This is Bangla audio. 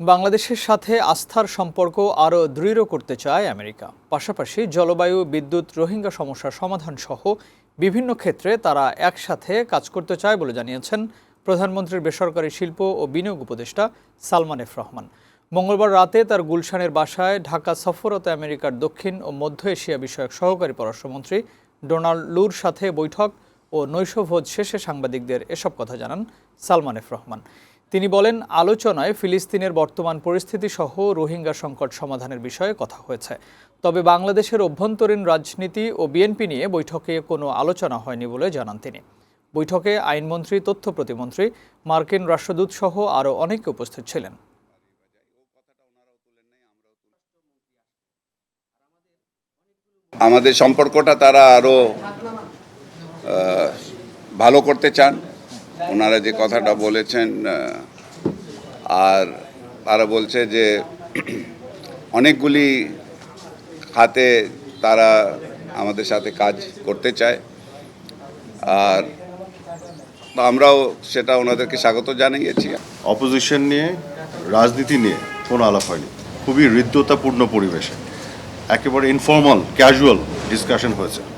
বাংলাদেশের সাথে আস্থার সম্পর্ক আরও দৃঢ় করতে চায় আমেরিকা। পাশাপাশি জলবায়ু, বিদ্যুৎ, রোহিঙ্গা সমস্যার সমাধান সহ বিভিন্ন ক্ষেত্রে তারা একসাথে কাজ করতে চায় বলে জানিয়েছেন প্রধানমন্ত্রীর বেসরকারি শিল্প ও বিনিয়োগ উপদেষ্টা সালমান এফ রহমান। মঙ্গলবার রাতে তার গুলশানের বাসায় ঢাকা সফরত আমেরিকার দক্ষিণ ও মধ্য এশিয়া বিষয়ক সহকারী পররাষ্ট্রমন্ত্রী ডোনাল্ড লুর সাথে বৈঠক ও নৈশভোজ শেষে সাংবাদিকদের এসব কথা জানান সালমান এফ রহমান। তিনি বলেন, আলোচনায় ফিলিস্তিনের বর্তমান পরিস্থিতি সহ রোহিঙ্গা সংকট সমাধানের বিষয়ে কথা হয়েছে। তবে বাংলাদেশের অভ্যন্তরীণ রাজনীতি ও বিএনপি নিয়ে বৈঠকে কোনো আলোচনা হয়নি বলে জানান তিনি। বৈঠকে আইনমন্ত্রী, তথ্য প্রতিমন্ত্রী, মার্কিন রাষ্ট্রদূত সহ আরও অনেকে উপস্থিত ছিলেন। আমাদের সম্পর্কটা তারা আরও ভালো করতে চান। ওনারা যে কথাটা বলেছেন আর তারা বলছে যে অনেকগুলি খাতে তারা আমাদের সাথে কাজ করতে চায়। আর আমরাও সেটা ওনাদেরকে স্বাগত জানিয়েছি। অপোজিশন নিয়ে, রাজনীতি নিয়ে কোনো আলাপ হয়নি। খুবই হৃদ্যতাপূর্ণ পরিবেশে। একেবারে ইনফর্মাল ক্যাজুয়াল ডিসকাশন হয়েছে।